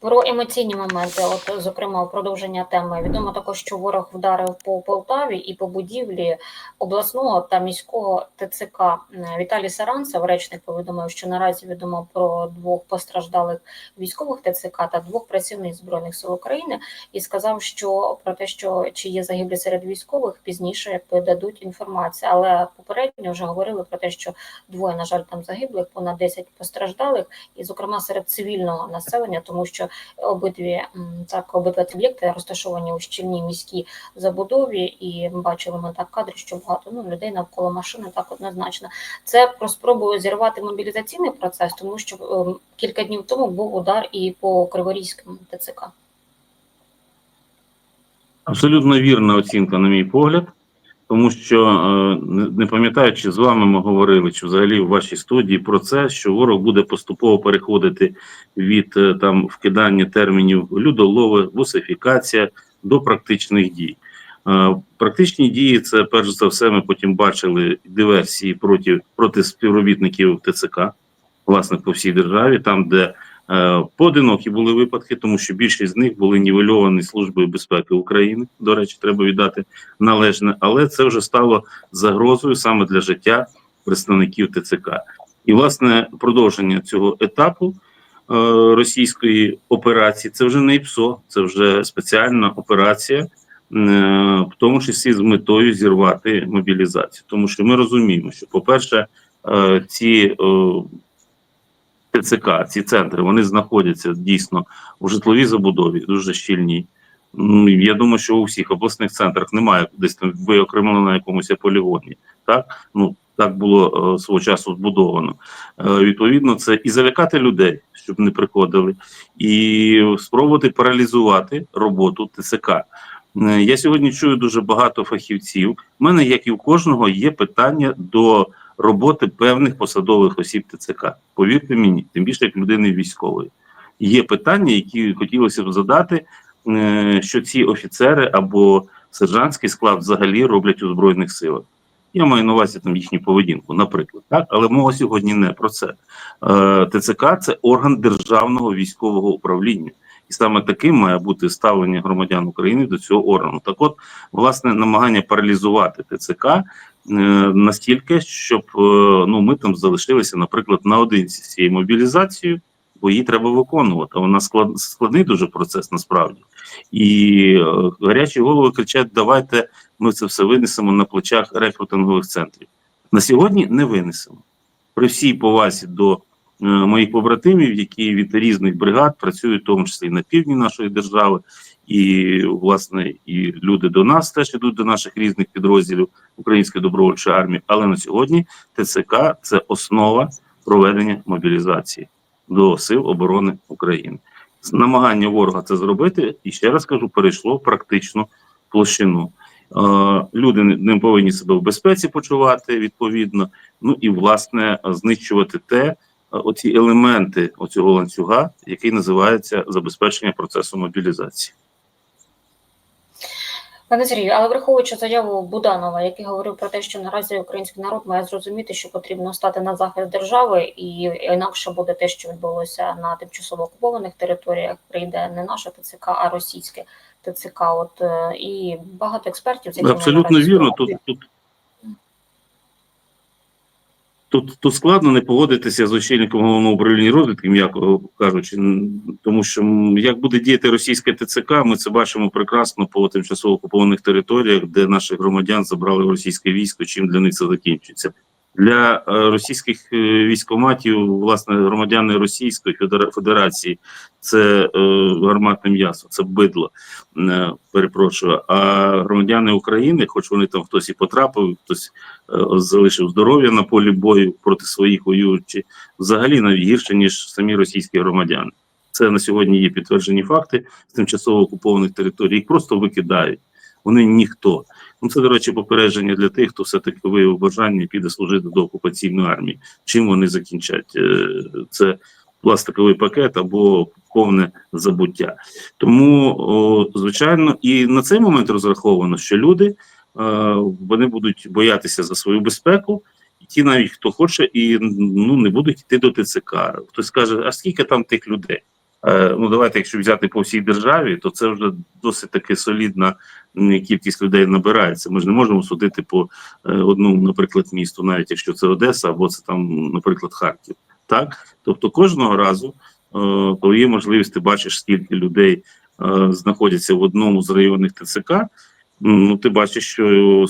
Про емоційні моменти, от зокрема, у продовження теми, відомо також, що ворог вдарив по Полтаві і по будівлі обласного та міського ТЦК. Віталій Саранцев, речник, повідомив, що наразі відомо про двох постраждалих військових ТЦК та двох працівниць збройних сил України, і сказав, що про те, що чи є загиблі серед військових, пізніше подадуть інформацію. Але попередньо вже говорили про те, що двоє, на жаль, там загиблих, понад 10 постраждалих, і зокрема серед цивільного населення, тому що обидві так обидва об'єкти розташовані у щільній міській забудові, і ми бачили ми так кадри, що багато ну людей навколо машини так однозначно. Це про спробу зірвати мобілізаційний процес, тому що ем, кілька днів тому був удар і по Криворізькому ТЦК. Абсолютно вірна оцінка, на мій погляд, тому що е, не- пам'ятаю, чи з вами ми говорили, чи взагалі в вашій студії про це, що ворог буде поступово переходити від е, там вкидання термінів людолови, бусифікація до практичних дій. Е, Практичні дії це перш за все. Ми потім бачили диверсії проти, проти співробітників ТЦК, власне, по всій державі, там, де Поодинокі були випадки, тому що більшість з них були нівельовані Службою безпеки України. До речі, треба віддати належне, але це вже стало загрозою саме для життя представників ТЦК. І власне продовження цього етапу е, російської операції це вже не ІПСО, це вже спеціальна операція, е, в тому числі з метою зірвати мобілізацію. Тому що ми розуміємо, що, по-перше, е, ці е, ТЦК, ці центри, вони знаходяться дійсно у житловій забудові, дуже щільній. Ну, Я думаю, що у всіх обласних центрах немає десь там виокремлено на якомусь полігоні. Так ну так було е, свого часу збудовано. Е, відповідно, це і залякати людей, щоб не приходили, і спробувати паралізувати роботу ТЦК. Е, Я сьогодні чую дуже багато фахівців. У мене, як і у кожного, є питання до роботи певних посадових осіб ТЦК. Повірте мені, тим більше як людини військової. Є питання, які хотілося б задати, е, що ці офіцери або сержантський склад взагалі роблять у збройних силах. Я маю на увазі там їхню поведінку, наприклад, так, але мова сьогодні не про це. Е, ТЦК це орган державного військового управління, і саме таким має бути ставлення громадян України до цього органу. Так, от, власне, намагання паралізувати ТЦК е, настільки, щоб е, ну ми там залишилися, наприклад, наодинці з цією мобілізацією, бо її треба виконувати. Вона склад, складний дуже процес насправді. І е, гарячі голови кричать: давайте ми це все винесемо на плечах рекрутингових центрів. На сьогодні не винесемо. При всій повазі до моїх побратимів, які від різних бригад працюють, в тому числі на півдні нашої держави, і власне і люди до нас теж ідуть до наших різних підрозділів Української добровольчої армії. Але на сьогодні ТЦК це основа проведення мобілізації до сил оборони України. Намагання ворога це зробити, і ще раз кажу, перейшло в практичну площину. Е, Люди не- повинні себе в безпеці почувати відповідно. Ну і власне знищувати те, е, оці елементи оцього ланцюга, який називається забезпечення процесу мобілізації. Пане Сергію, але враховуючи заяву Буданова, який говорив про те, що наразі український народ має зрозуміти, що потрібно стати на захист держави, і інакше буде те, що відбулося на тимчасово окупованих територіях, прийде не наше ТЦК, а російське ТЦК. От е, і багато експертів з Абсолютно вірно. Тут, тут, тут, тут складно не погодитися з очільником головного управління розвідки, м'яко кажучи, тому що як буде діяти російське ТЦК, ми це бачимо прекрасно по тимчасово окупованих територіях, де наших громадян забрали російське військо. Чим для них це закінчиться. Для е, російських е, військоматів, власне, громадяни Російської Федера- Федерації, це е, гарматне м'ясо, це бидло. Перепрошую. А громадяни України, хоч вони там хтось і потрапив, хтось залишив здоров'я на полі бою проти своїх воюючих, взагалі навіть гірше, ніж самі російські громадяни. Це на сьогодні є підтверджені факти з тимчасово окупованих територій. Їх просто викидають. Вони ніхто. Ну це, до речі, попередження для тих, хто все-таки виявив бажання піде служити до окупаційної армії. Чим вони закінчать? Е, Це пластиковий пакет або повне забуття. Тому, звичайно, і на цей момент розраховано, що люди е, вони будуть боятися за свою безпеку, і ті, навіть хто хоче, і ну не будуть йти до ТЦК. Хтось каже, а скільки там тих людей? Е, ну давайте, якщо взяти по всій державі, то це вже досить таки солідна кількість людей набирається. Ми ж не можемо судити по е, одному, наприклад, місту, навіть якщо це Одеса або це там, наприклад, Харків. Так, тобто кожного разу, е, коли є можливість, ти бачиш, скільки людей знаходяться в одному з районних ТЦК. Ну, ти бачиш, що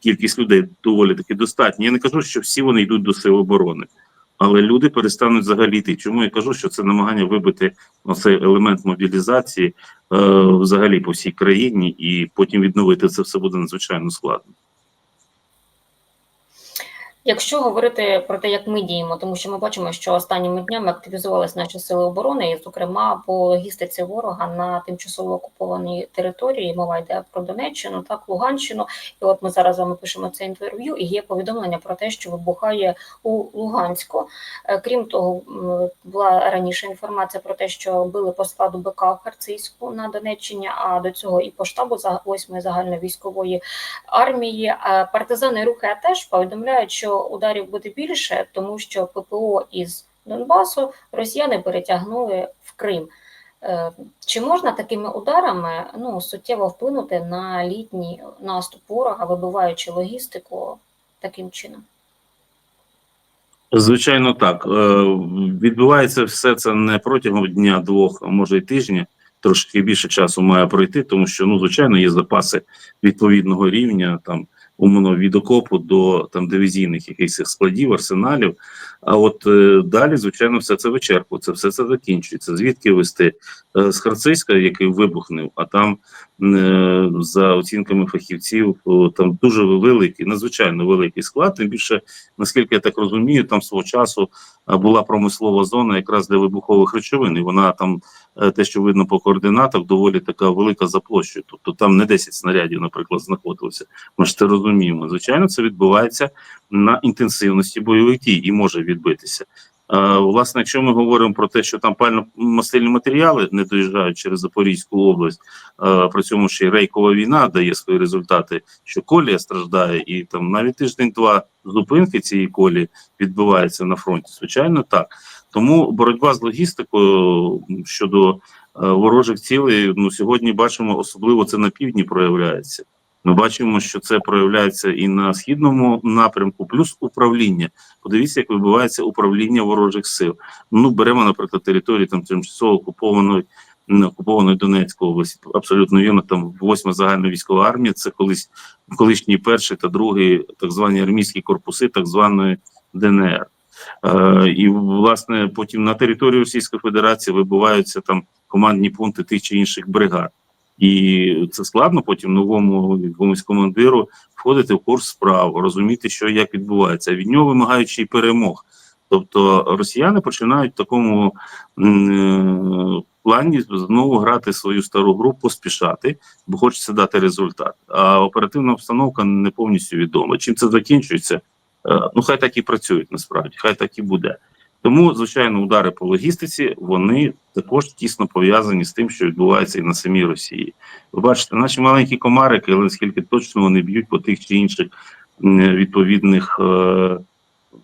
кількість людей доволі таки достатня. Я не кажу, що всі вони йдуть до сил оборони, але люди перестануть взагалі йти. Чому я кажу, що це намагання вибити цей елемент мобілізації е, взагалі по всій країні, і потім відновити це все буде надзвичайно складно. Якщо говорити про те, як ми діємо, тому що ми бачимо, що останніми днями активізувалися наші сили оборони, і, зокрема, по логістиці ворога на тимчасово окупованій території, мова йде про Донеччину, так Луганщину. І от ми зараз вами пишемо це інтерв'ю, і є повідомлення про те, що вибухає у Луганську. Е, Крім того, була раніше інформація про те, що били по складу БК в Харцизьку на Донеччині, а до цього і по штабу за 8 загальновійськової армії. Е, Партизани рухи теж повідомляють, що ударів буде більше, тому що ППО із Донбасу росіяни перетягнули в Крим. Е, Чи можна такими ударами ну, суттєво вплинути на літній наступ ворога, вибиваючи логістику таким чином? Звичайно, так. Е, Відбувається все це не протягом дня, двох, а може й тижня. Трошки більше часу має пройти, тому що ну, звичайно, є запаси відповідного рівня, там умовно від окопу до там дивізійних якихось складів, арсеналів. А от е, далі, звичайно, все це вичерпується, все це закінчується. Звідки вести Е, з Харцизька, який вибухнув, а там е, за оцінками фахівців, о, там дуже великий, надзвичайно великий склад. Тим більше, наскільки я так розумію, там свого часу була промислова зона якраз для вибухових речовин, і вона там те, що видно по координатах, доволі така велика за площею. Тобто там не 10 снарядів, наприклад, знаходилося. Ми ж це розуміємо. Звичайно, це відбувається на інтенсивності бойових дій і може відбитися. Е, Власне, якщо ми говоримо про те, що там пально-мастильні матеріали не доїжджають через Запорізьку область, е, при цьому ще й рейкова війна дає свої результати, що колія страждає, і там навіть тиждень-два зупинки цієї колії відбувається на фронті. Звичайно, так. Тому боротьба з логістикою щодо е, ворожих цілей, ну сьогодні бачимо, особливо це на півдні проявляється. Ми бачимо, що це проявляється і на східному напрямку, плюс управління. Подивіться, як відбувається управління ворожих сил. Ну, беремо, наприклад, території там тимчасово окупованої окупованої Донецької області. Абсолютно вірно, там восьма загальна військова армія. Це колись колишній перший та другий так звані армійські корпуси, так званої ДНР. Е, і власне потім на території Російської Федерації вибуваються там командні пункти тих чи інших бригад. І це складно потім новому якомусь командиру входити в курс справ, розуміти, що і як відбувається. Від нього вимагають ще й перемог. Тобто росіяни починають в такому е, плані знову грати свою стару гру, поспішати, бо хочеться дати результат. А оперативна обстановка не повністю відома. Чим це закінчується? Е, Ну, хай так і працюють насправді, хай так і буде. Тому, звичайно, удари по логістиці вони також тісно пов'язані з тим, що відбувається і на самій Росії. Ви бачите, наші маленькі комарики, але наскільки точно вони б'ють по тих чи інших відповідних е,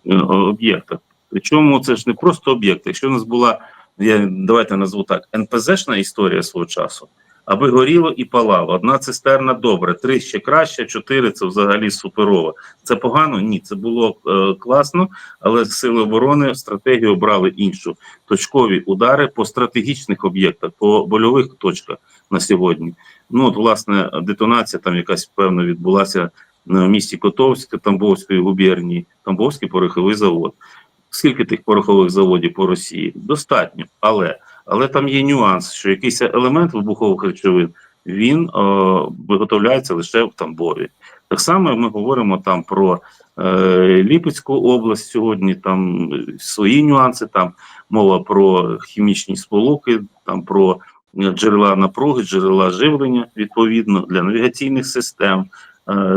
е, об'єктах. Причому це ж не просто об'єкти. Якщо у нас була, я давайте назву так, НПЗшна історія свого часу, аби горіло і палало. Одна цистерна добре, три ще краще, чотири це взагалі суперово. Це погано? Ні, це було е, класно, але сили оборони стратегію обрали іншу. Точкові удари по стратегічних об'єктах, по больових точках на сьогодні. Ну от власне детонація там якась певно відбулася на місті Котовська, Тамбовської губернії, Тамбовський пороховий завод. Скільки тих порохових заводів по Росії? Достатньо, але але там є нюанс, що якийсь елемент вибухових речовин він е, виготовляється лише в Тамбові. Так само ми говоримо там про е, Ліпецьку область сьогодні, там свої нюанси, там мова про хімічні сполуки, там про джерела напруги, джерела живлення відповідно для навігаційних систем,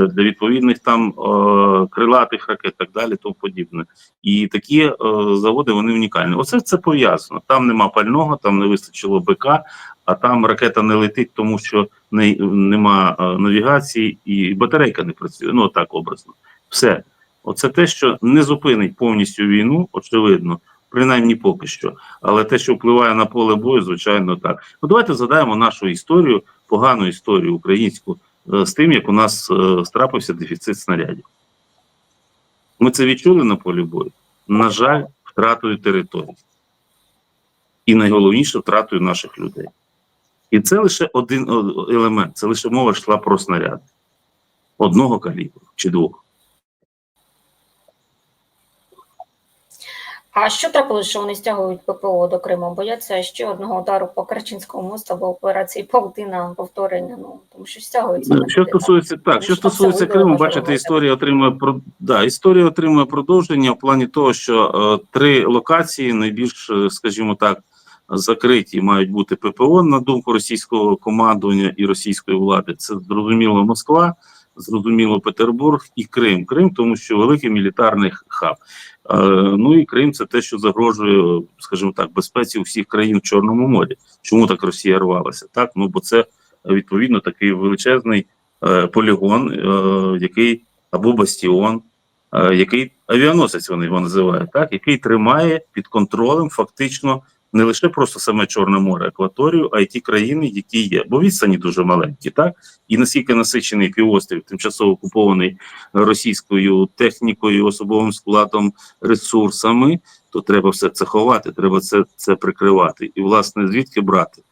для відповідних там е, крилатих ракет, так далі, тому подібне. І такі е, заводи вони унікальні. Оце це пов'язано. Там нема пального, там не вистачило БК, а там ракета не летить, тому що не, нема е, навігації і батарейка не працює. Ну так образно. Все. Оце те, що не зупинить повністю війну, очевидно. принаймні поки що. Але те, що впливає на поле бою, звичайно, так. Ну давайте згадаємо нашу історію, погану історію українську е, з тим, як у нас е, страпився дефіцит снарядів. Ми це відчули на полі бою. На жаль, втратою території. І найголовніше втратою наших людей. І це лише один елемент, це лише мова йшла про снаряди одного калібру чи двох. А що трапилося, що вони стягують ППО до Криму? Бояться ще одного удару по Керченському мосту або операції Павдина повторення. Ну тому що стягуються. Ну, Що стосується так, Тому що стосується Криму, бачите, історія отримує про да, історія отримує продовження в плані того, що е, три локації найбільш, е, скажімо так, закриті мають бути ППО на думку російського командування і російської влади. Це зрозуміло Москва, зрозуміло Петербург і Крим. Крим, тому що великий мілітарний хаб. Е, ну і Крим це те, що загрожує, скажімо так, безпеці усіх країн в Чорному морі. Чому так Росія рвалася? Так, ну бо це відповідно такий величезний е, полігон, е, який або бастіон, е, який авіаносець вони його називають, так, який тримає під контролем фактично не лише просто саме Чорне море, акваторію, а й ті країни, які є. Бо відстані дуже маленькі, так і наскільки насичений півострів, тимчасово окупований російською технікою, особовим складом, ресурсами, то треба все це ховати, треба це, це прикривати. І, власне, звідки брати?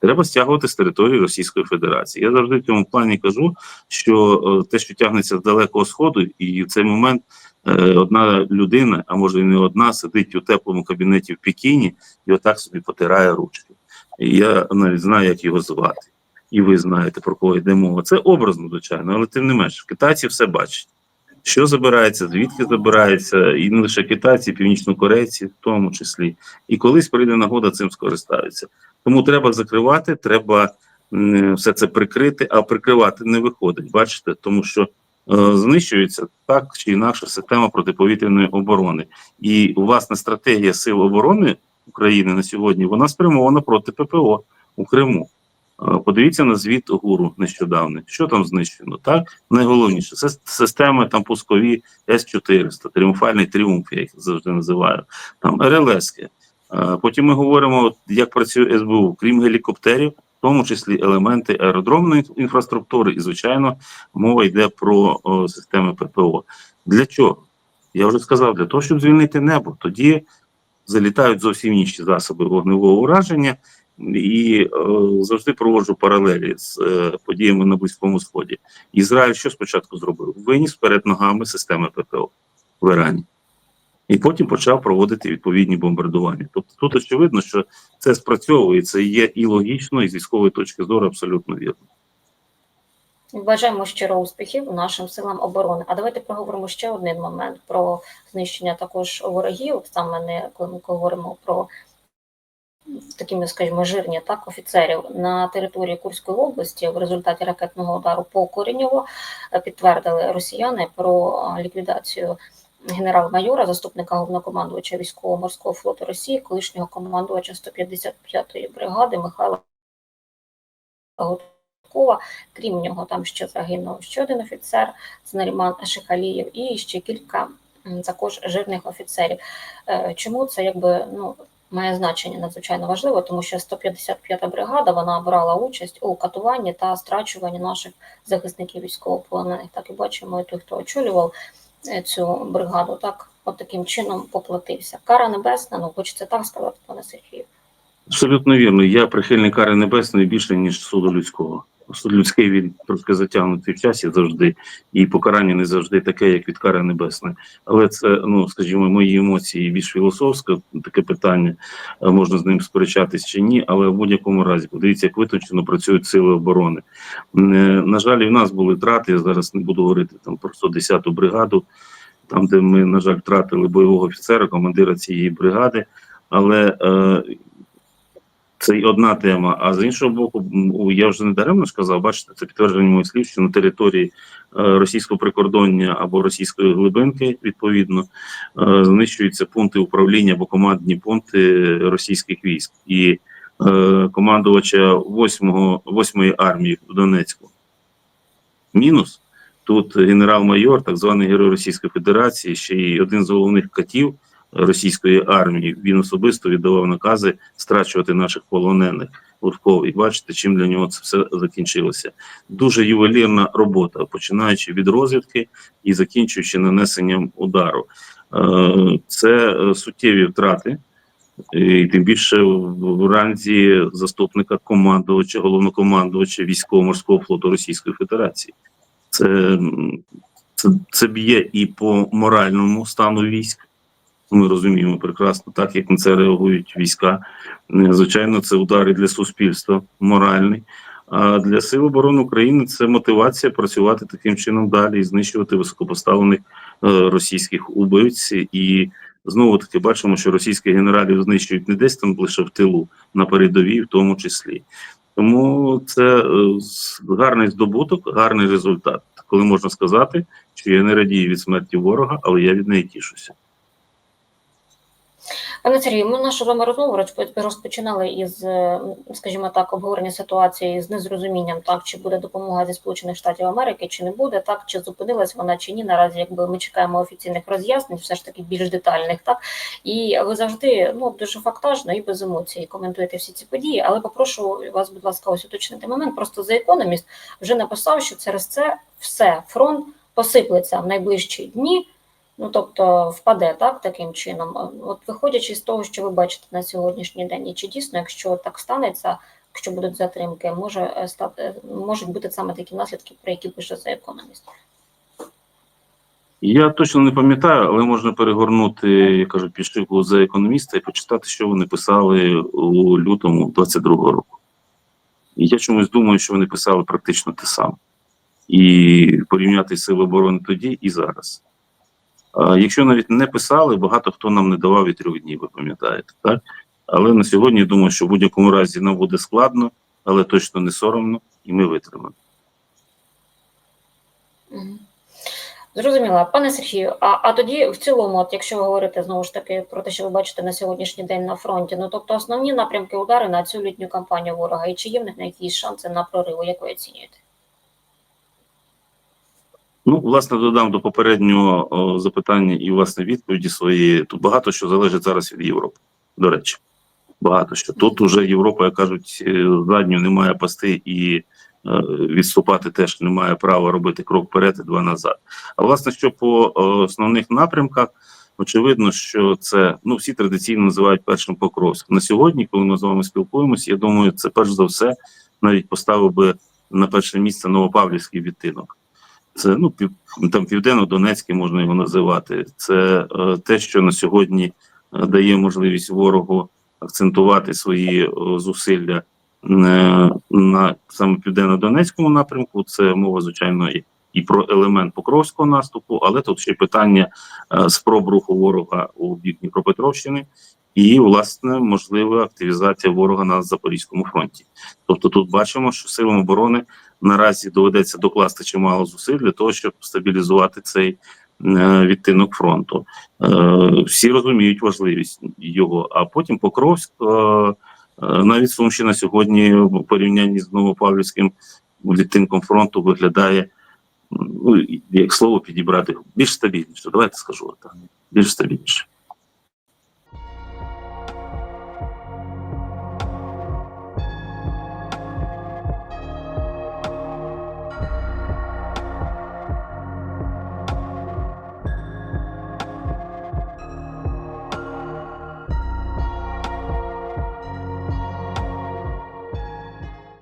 Треба стягувати з території Російської Федерації. Я завжди в цьому плані кажу, що е, те, що тягнеться з далекого сходу, і в цей момент одна людина, а може і не одна, сидить у теплому кабінеті в Пекіні і отак собі потирає ручки. І я навіть знаю, як його звати. І ви знаєте, про кого йде мова. Це образно, звичайно, але тим не менш, китайці все бачать. Що забирається, звідки забирається, і не лише китайці, північнокорейці, в тому числі. І колись прийде нагода цим скористаються. Тому треба закривати, треба все це прикрити, а прикривати не виходить. Бачите, тому що е, знищується так чи інакше система протиповітряної оборони. І власне стратегія сил оборони України на сьогодні вона спрямована проти ППО у Криму. Е, Подивіться на звіт ГУРу нещодавний. Що там знищено? Так найголовніше це системи там пускові С-400, тріумфальний тріумф, я їх завжди називаю. Там РЛСки. Е, Потім ми говоримо, як працює СБУ, крім гелікоптерів, тому числі елементи аеродромної інфраструктури, і звичайно, мова йде про о, системи ППО. Для чого? Я вже сказав, для того, щоб звільнити небо. Тоді залітають зовсім інші засоби вогневого ураження, і е, завжди проводжу паралелі з е, подіями на Близькому Сході. Ізраїль що спочатку зробив? Виніс перед ногами системи ППО в Ірані. І потім почав проводити відповідні бомбардування. Тобто тут очевидно, що це спрацьовує, це є і логічно, і з військової точки зору абсолютно вірно. Бажаємо щиро успіхів нашим силам оборони. А давайте проговоримо ще один момент про знищення також ворогів. Саме не коли ми говоримо про такими, скажімо, жирні так офіцерів на території Курської області в результаті ракетного удару по Коренєву е, підтвердили росіяни про е, ліквідацію генерал-майора, заступника головнокомандувача військово-морського флоту Росії, колишнього командувача 155-ї бригади Михайла Гудкова. Крім нього, там ще загинув ще один офіцер, це Наріман Шихалієв, і ще кілька також жирних офіцерів. Е, Чому це якби ну має значення надзвичайно важливо, тому що 155-та бригада вона брала участь у катуванні та страчуванні наших захисників військовополонених. Так і бачимо, і той, хто очолював цю бригаду, так от таким чином поплатився. Кара небесна, ну хочеться так сказати, пане Сергію. Абсолютно вірно. Я прихильник кари небесної більше, ніж суду людського. Людський він трошки затягнутий в часі завжди, і покарання не завжди таке, як від кари небесної. Але це, ну скажімо, мої емоції більш філософське таке питання. е, Можна з ним сперечатись чи ні, але в будь-якому разі подивіться, як витончено працюють сили оборони. Е, На жаль, і в нас були втрати. Я зараз не буду говорити там про 110-ту бригаду, там де ми, на жаль, втратили бойового офіцера, командира цієї бригади. Але е, це одна тема. А з іншого боку, я вже не даремно сказав, бачите, це підтвердження моїх слів, що на території е, російського прикордоння або російської глибинки, відповідно, е, знищуються пункти управління або командні пункти російських військ і е, командувача 8-го 8-ї армії в Донецьку. Мінус тут генерал-майор, так званий герой Російської Федерації, ще й один з головних катів російської армії. Він особисто віддавав накази страчувати наших полонених Лужков. І бачите, чим для нього це все закінчилося. Дуже ювелірна робота, починаючи від розвідки і закінчуючи нанесенням удару. Е, Це е, суттєві втрати. І тим більше в ранзі заступника командувача, головнокомандувача військово-морського флоту Російської Федерації. Це, це, це б'є і по моральному стану військ. Ми розуміємо прекрасно, так як на це реагують війська. Е, Звичайно, це удари для суспільства моральний. А для Сил оборони України це мотивація працювати таким чином далі і знищувати високопоставлених е, російських убивць. І знову таки бачимо, що російських генералів знищують не десь там лише в тилу, на передовій, в тому числі. Тому це е, гарний здобуток, гарний результат, коли можна сказати, що я не радію від смерті ворога, але я від неї тішуся. Пане Сергію, ми нашу вами розмову розпочинали із, е, скажімо так, обговорення ситуації з незрозумінням, так чи буде допомога зі Сполучених Штатів Америки, чи не буде, так чи зупинилась вона чи ні. Наразі якби ми чекаємо офіційних роз'яснень, все ж таки більш детальних, так і ви завжди ну дуже фактажно і без емоцій коментуєте всі ці події. Але попрошу вас, будь ласка, ось уточнити момент. Просто за економіст вже написав, що через це все фронт посиплеться в найближчі дні. Ну, тобто впаде так таким чином. От виходячи з того, що ви бачите на сьогоднішній день, і чи дійсно, якщо так станеться, якщо будуть затримки, може е, стати можуть бути саме такі наслідки, про які пише за економіст. Я точно не пам'ятаю, але можна перегорнути, я кажу, підшивку за економіста і почитати, що вони писали у лютому 22-го року. І я чомусь думаю, що вони писали практично те саме. І порівняти сили оборони тоді і зараз. Якщо навіть не писали, багато хто нам не давав і трьох днів, ви пам'ятаєте, так? Але на сьогодні думаю, що в будь-якому разі нам буде складно, але точно не соромно, і ми витримаємо. Зрозуміла, пане Сергію. А, а тоді в цілому, от якщо ви говорите знову ж таки про те, що ви бачите на сьогоднішній день на фронті, ну тобто основні напрямки удари на цю літню кампанію ворога, і чи є в них якісь шанси на прориву, як ви оцінюєте? Ну, власне, додам до попереднього запитання і власне відповіді своєї. Тут багато що залежить зараз від Європи. До речі, багато що. Тут уже Європа, як кажуть, е, задню не має пасти і е, відступати теж не має права робити крок вперед і два назад. А власне, що по основних напрямках, очевидно, що це ну всі традиційно називають першим Покровськ. На сьогодні, коли ми з вами спілкуємося, я думаю, це перш за все навіть поставив би на перше місце Новопавлівський відтинок. Це ну там південно-донецький можна його називати. Це е, те, що на сьогодні е, дає можливість ворогу акцентувати свої е, зусилля на саме південно-донецькому напрямку. Це мова звичайно і, і про елемент покровського наступу, але тут ще питання е, спроб руху ворога у бік Дніпропетровщини. І, власне, можлива активізація ворога на Запорізькому фронті. Тобто, тут бачимо, що силам оборони наразі доведеться докласти чимало зусиль для того, щоб стабілізувати цей е, відтинок фронту. Е, всі розуміють важливість його. А потім Покровськ, е, навіть Сумщина сьогодні в порівнянні з Новопавлівським відтинком фронту виглядає, ну як слово підібрати, більш стабільніше. Давайте скажу так. Більш стабільніше.